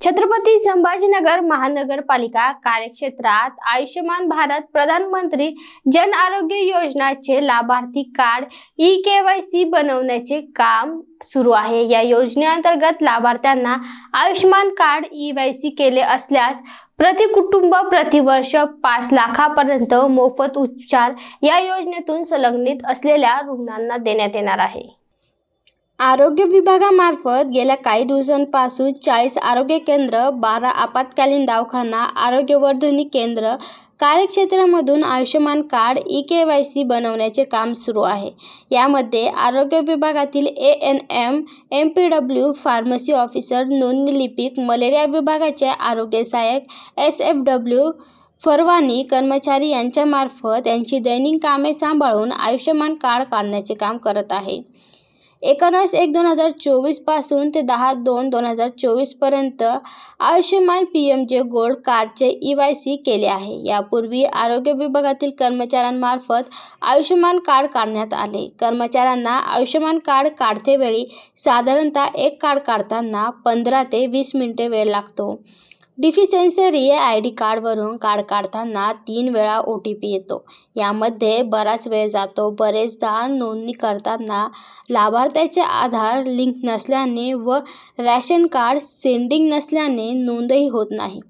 छत्रपती संभाजीनगर महानगरपालिका कार्यक्षेत्रात आयुष्यमान भारत प्रधानमंत्री जन आरोग्य योजनाचे लाभार्थी कार्ड ई केवायसी बनवण्याचे काम सुरू आहे. या योजनेअंतर्गत लाभार्थ्यांना Ayushman card E Y C केले असल्यास प्रति कुटुंब प्रतिवर्ष पाच लाखापर्यंत मोफत उपचार या योजनेतून संलग्नित असलेल्या रुग्णांना देण्यात येणार आहे. आरोग्य विभागामार्फत गेल्या काही दिवसांपासून चाळीस आरोग्य केंद्र बारा आपत्कालीन दवाखाना आरोग्यवर्धिनी केंद्र कार्यक्षेत्रामधून Ayushman card E K Y C बनवण्याचे काम सुरू आहे. यामध्ये आरोग्य विभागातील A N M M P W pharmacy officer नोंदणी लिपिक मलेरिया विभागाचे आरोग्य सहाय्यक एस एफ डब्ल्यू फरवानी कर्मचारी यांच्यामार्फत यांची दैनिक कामे सांभाळून आयुष्यमान कार्ड काढण्याचे काम करत आहे. एकोणास एक दोन हजार चोवीसपासून ते दहा दोन दोन हजार चोवीसपर्यंत Ayushman P M J gold कार्डचे ई वाय सी केले आहे. यापूर्वी आरोग्य विभागातील कर्मचाऱ्यांमार्फत आयुष्यमान कार्ड काढण्यात आले. कर्मचाऱ्यांना आयुष्यमान कार्ड काढतेवेळी साधारणतः एक कार्ड काढताना पंधरा ते वीस मिनिटे वेळ लागतो. डिफिसेन्सरी आय डी कार्डवरून कार्ड काढताना तीन वेळा ओ टी पी येतो. यामध्ये बराच वेळ जातो. बरेचदा नोंदणी करताना लाभार्थ्याचे आधार लिंक नसल्याने व रॅशन कार्ड सेंडिंग नसल्याने नोंदही होत नाही.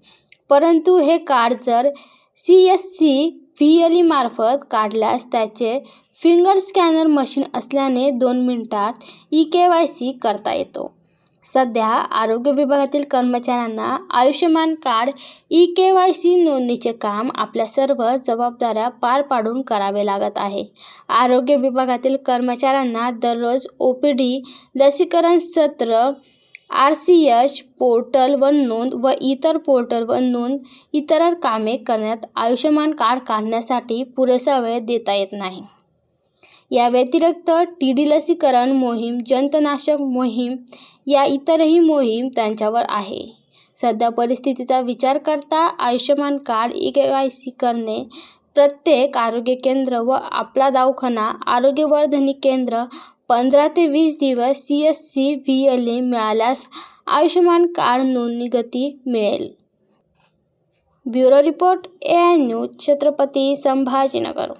परंतु हे कार्ड जर C S C V L ईमार्फत काढल्यास त्याचे फिंगर स्कॅनर मशीन असल्याने दोन मिनिटात ई के वाय सी करता येतो. सध्या आरोग्य विभागातील कर्मचाऱ्यांना Ayushman card E K Y C नोंदणीचे काम आपल्या सर्व जबाबदाऱ्या पार पाडून करावे लागत आहे. आरोग्य विभागातील कर्मचाऱ्यांना दररोज ओ पी डी लसीकरण सत्र आर सी एच पोर्टलवर नोंद व इतर पोर्टलवर नोंद इतर कामे करण्यात आयुष्यमान कार्ड काढण्यासाठी पुरेसा वेळ देता येत नाही. या व्यतिरिक्त टी डी लसीकरण मोहीम जंतनाशक मोहीम या इतरही मोहीम त्यांच्यावर आहे. सध्या परिस्थितीचा विचार करता Ayushman card E K Y C करणे प्रत्येक आरोग्य केंद्र व आपला दवाखाना आरोग्यवर्धनी केंद्र पंधरा ते वीस दिवस C S C V L A मिळाल्यास आयुष्यमान कार्ड नोंदणी गती मिळेल. Bureau report A I news Chhatrapati Sambhajinagar.